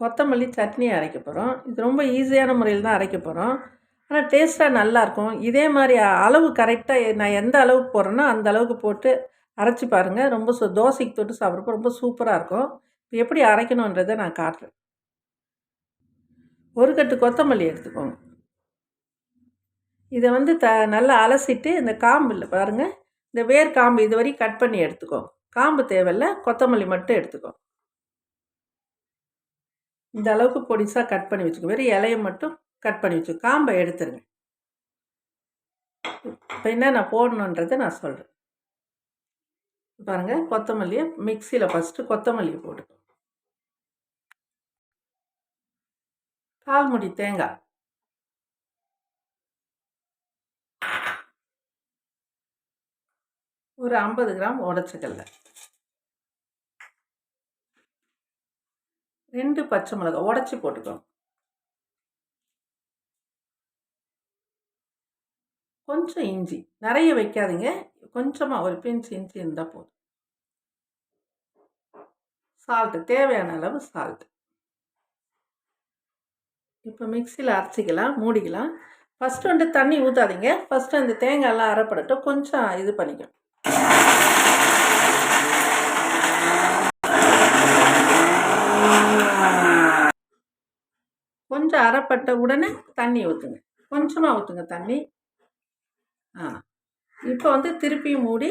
கொத்தமல்லி சட்னி அரைக்க போகிறோம் இது ரொம்ப ஈஸியான முறையில் தான் அரைக்க போகிறோம் ஆனால் டேஸ்ட்டாக நல்லாயிருக்கும் இதே மாதிரி அளவு கரெக்டாக நான் எந்த அளவுக்கு போடுறேனோ அந்த அளவுக்கு போட்டு அரைச்சி பாருங்கள் ரொம்ப சு தோசைக்கு தொட்டு சாப்பிட்றப்ப ரொம்ப சூப்பராக இருக்கும். இப்போ எப்படி அரைக்கணுன்றதை நான் காட்டுறேன். ஒரு கட்டு கொத்தமல்லி எடுத்துக்கோங்க. இதை வந்து த நல்லா அலசிட்டு இந்த காம்பு இல்லை பாருங்கள் இந்த வேர் காம்பு இது வரைக்கும் கட் பண்ணி எடுத்துக்கோங்க. காம்பு தேவையில்ல கொத்தமல்லி மட்டும் எடுத்துக்கோ இந்த அளவுக்கு பொடிசாக கட் பண்ணி வச்சுக்கோ வெறும் இலையை மட்டும் கட் பண்ணி வச்சுக்கோ காம்பை எடுத்துருங்க. இப்போ என்ன நான் போடணுன்றதை நான் சொல்கிறேன் பாருங்கள் கொத்தமல்லியை மிக்சியில் ஃபஸ்ட்டு கொத்தமல்லியை போட்டு கால் முடி தேங்காய். ஒரு ஐம்பது கிராம் உடச்சக்கல்ல. ரெண்டு பச்சை மிளகாய் உடச்சி போட்டுக்கோங்க. கொஞ்சம் இஞ்சி நிறைய வைக்காதீங்க. கொஞ்சமாக ஒரு பிஞ்ச் இஞ்சி இருந்தால் போதும். சால்ட்டு தேவையான அளவு சால்ட்டு இப்போ மிக்சியில் அரைச்சிக்கலாம் மூடிக்கலாம். ஃபஸ்ட்டு வந்து தண்ணி ஊற்றாதீங்க ஃபஸ்ட்டு அந்த தேங்காயெல்லாம் அரைப்படட்டும். கொஞ்சம் இது பண்ணிக்கணும். கொஞ்சம் அரைப்பட்ட உடனே தண்ணி ஊற்றுங்க கொஞ்சமாக ஊற்றுங்க தண்ணி. ஆ. இப்போ வந்து திருப்பியும் மூடி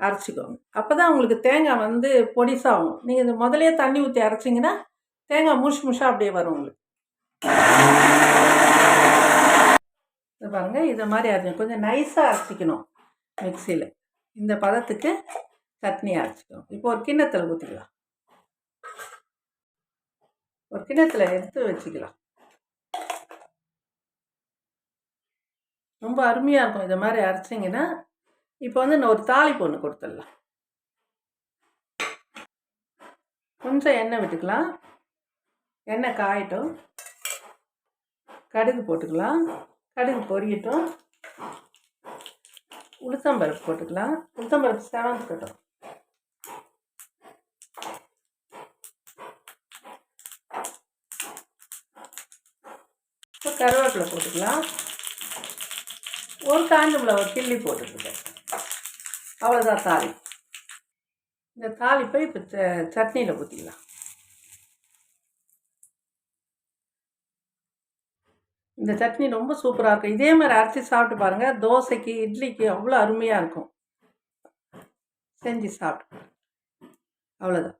அரைச்சிக்கோங்க. அப்போ தான் உங்களுக்கு தேங்காய் வந்து பொடிசாகும். நீங்கள் இந்த முதலே தண்ணி ஊற்றி அரைச்சிங்கன்னா தேங்காய் முஷ் முஷாக அப்படியே வரும் உங்களுக்கு. பாருங்க இதை மாதிரி அரைச்சி கொஞ்சம் நைஸாக அரைச்சிக்கணும் மிக்சியில். இந்த பதத்துக்கு சட்னி அரைச்சிக்கணும் இப்போ ஒரு கிண்ணத்தில் ஊற்றிக்கலாம் ஒரு கிண்ணத்தில் எடுத்து வச்சுக்கலாம். ரொம்ப அருமையாக இருக்கும் இதை மாதிரி அரைச்சிங்கன்னா. இப்போ வந்து நான் ஒரு தாளிப்பு ஒன்று கொடுத்துடலாம். கொஞ்சம் எண்ணெய் விட்டுக்கலாம். எண்ணெய் காயட்டும். கடுகு போட்டுக்கலாம். கடுகு பொரியட்டும். உளுத்தம்பருப்பு போட்டுக்கலாம். உளுத்தம்பருப்பு செவந்துக்கட்டும். கட்டும் கருவேப்பிலை போட்டுக்கலாம். ஒரு காஞ்ச மிளகா கிள்ளி போட்டுருக்கேன் அவ்வளோதான் தாலி. இந்த தாளிப்பை இப்போ ச சட்னியில் ஊற்றிக்கலாம் இந்த சட்னி ரொம்ப சூப்பராக இருக்கும். இதே மாதிரி அரைச்சி சாப்பிட்டு பாருங்கள் தோசைக்கு இட்லிக்கு அவ்வளோ அருமையாக இருக்கும். செஞ்சு சாப்பிட்டு அவ்வளோதான்